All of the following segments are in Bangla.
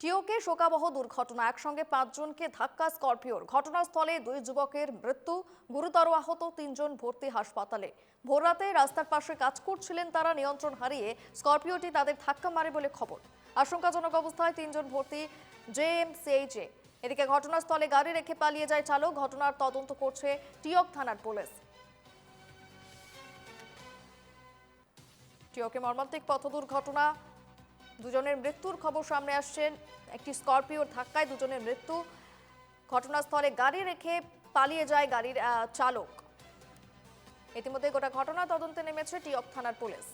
টিওকে শোকাবহ দুর্ঘটনা। একসঙ্গে পাঁচজনকে ধাক্কা, স্করপিওর। ঘটনাস্থলে দুই যুবকের মৃত্যু। গুরুতর আহত তিনজন ভর্তি হাসপাতালে। ভোররাতে রাস্তার পাশে কাজ করছিলেন তারা, নিয়ন্ত্রণ হারিয়ে স্করপিওটি তাদের ধাক্কা মারে বলে খবর। আশঙ্কাজনক অবস্থায় তিনজন ভর্তি জেএমসিএইচে এদিকে ঘটনাস্থলে গাড়ি রেখে পালিয়ে যায় চালক। ঘটনার তদন্ত করছে টিওক থানার পুলিশ। টিওকে মর্মান্তিক পথ দুর্ঘটনা দুজনের মৃত্যুর খবর সামনে আসছেন। একটি স্করপিওর ধাক্কায় দুজনের মৃত্যু। ঘটনাস্থলে গাড়ি রেখে পালিয়ে যায় গাড়ির চালক। ইতিমধ্যে গোটা ঘটনা তদন্তে নেমেছে টিয়ক থানার পুলিশ।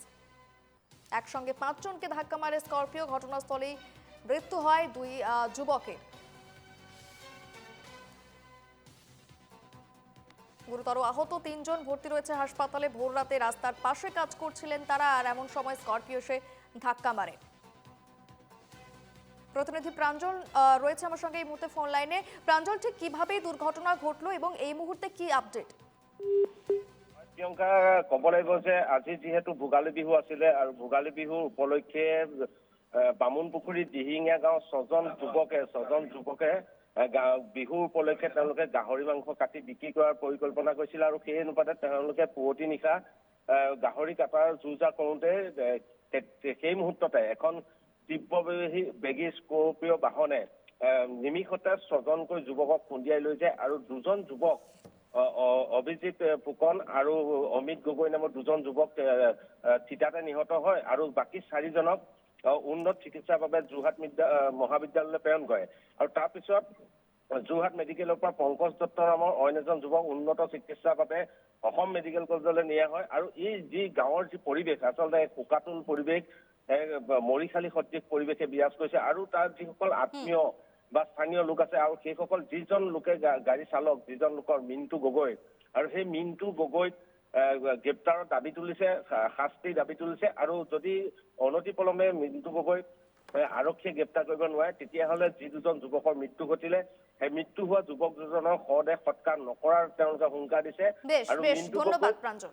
একসঙ্গে পাঁচজনকে ধাক্কা মারে স্করপিও। ঘটনাস্থলেই মৃত্যু হয় দুই যুবকের। গুরুতর আহত তিনজন ভর্তি রয়েছে হাসপাতালে। ভোররাতে রাস্তার পাশে কাজ করছিলেন তারা আর এমন সময় স্করপিও এসে ধাক্কা মারে। প্রতিনিধি প্রাঞ্জল রয়েছে আমার সঙ্গে এই মুহূর্তে ফোন লাইনে প্রাঞ্জল ঠিক কীভাবে দুর্ঘটনা ঘটলো এবং এই মুহূর্তে কি আপডেট প্ৰিয়ংকা ক'ব লাগিব যে আজি যিহেতু ভোগালী বিহু আছিলে আৰু ভোগালী বিহুৰ উপলক্ষে এ, বামুণপুখুৰী দিহিঙীয়া গাঁৱৰ ছজন যুৱকে ছজন গা- বিহুৰ উপলক্ষে তেওঁলোকে গাহৰি মাংস কাটি বিক্ৰী কৰাৰ পৰিকল্পনা কৰিছিল আৰু সেই অনুপাতে তেওঁলোকে পুৱতি নিশা গাহৰি কাটাৰ যো জা কৰোঁতে সেই মুহূৰ্ততে এখন তীব্ৰবেগী বেগী স্কৰপিঅ' বাহনে নিমিষতে ছজনকৈ যুৱকক খুন্দিয়াই লৈ যায় আৰু দুজন যুৱক অ- অ- অভিজিত এ, ফুকন আৰু অমিত গগৈ নামৰ দুজন যুৱক থিতাতে নিহত হয় আৰু বাকী চাৰিজনক উন্নত চিকিৎসাৰ বাবে যোৰহাট মহাবিদ্যালয়লৈ প্ৰেৰণ কৰে। আৰু তাৰপিছত যোৰহাট মেডিকেলৰ পৰা পংকজ দত্ত নামৰ অইন এজন যুৱক উন্নত চিকিৎসাৰ বাবে অসম মেডিকেল কলেজলৈ নিয়া হয় আৰু এই যি গাঁৱৰ যি পৰিৱেশ আচলতে এক শোকাতুল পৰিৱেশ মৰিশালী সদৃশ পৰিৱেশে বিৰাজ কৰিছে আৰু তাৰ যিসকল আত্মীয় বা স্থানীয় লোক আছে আৰু সেইসকল যিজন লোকে গাড়ী চালক যিজন লোকৰ মিণ্টু গগৈ আৰু সেই মিণ্টু গগৈক এ, গ্ৰেপ্তাৰৰ দাবী তুলিছে শাস্তিৰ দাবী তুলিছে আৰু যদি অনতিপলমে মিণ্টু গগৈক এ, আৰক্ষীয়ে গ্ৰেপ্তাৰ কৰিব নোৱাৰে। তেতিয়াহ'লে যি দুজন যুৱকৰ মৃত্যু ঘটিলে সেই মৃত্যু হোৱা যুৱক দুজনৰ শৱদেহ সৎকাৰ নকৰাৰ তেওঁলোকে হুংকাৰ দিছে। আৰু ধন্যবাদ গগৈ প্ৰাঞ্জল